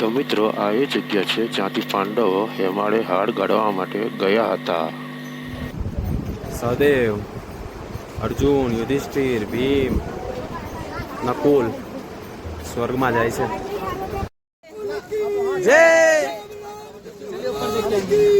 તો મિત્રો આ એ જગ્યા છે જ્યાંથી પાંડવો હેમાળે હાડ ગાળવા માટે ગયા હતા. સહદેવ અર્જુન યુધિષ્ઠિર ભીમ નકુલ સ્વર્ગમાં જાય છે. જય!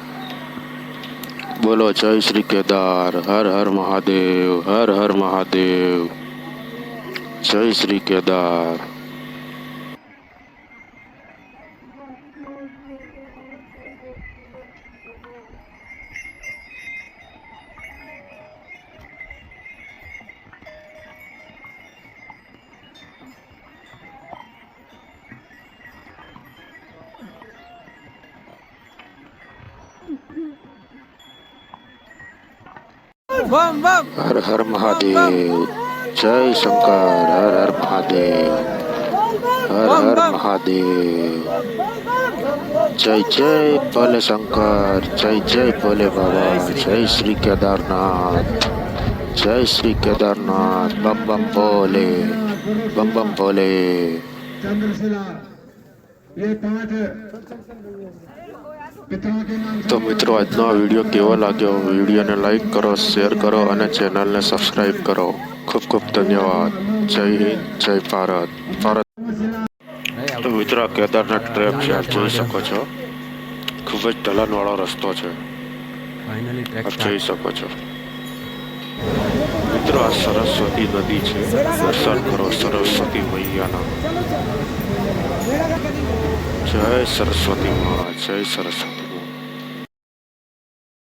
बोलो जय श्री केदार हर हर महादेव हर हर महादेव। जय श्री केदार। हर हर महादेव। जय शंकर हर हर महादेव। हर हर महादेव। जय जय भोले शंकर जय जय भोले बाबा जय श्री केदारनाथ। जय श्री केदारनाथ। बम बम भोले बम बम भोले તો મિત્રો આજનો આ વીડિયો કેવો લાગ્યો? વિડીયોને લાઈક કરો શેર કરો અને ચેનલને સબસ્ક્રાઈબ કરો. ખૂબ ખૂબ ધન્યવાદ. જય હિન્દ જય ભારત. ભારત તો મિત્રો કેદારનાથ ટ્રેક છે આપ જોઈ શકો છો. ખૂબ જ ઢલાનવાળો રસ્તો છે. આપ જોઈ શકો છો. મિત્રો આ સરસ્વતી નદી છે. દર્શન કરો સરસ્વતી મૈયાના. જય સરસ્વતી જય સરસ્વતી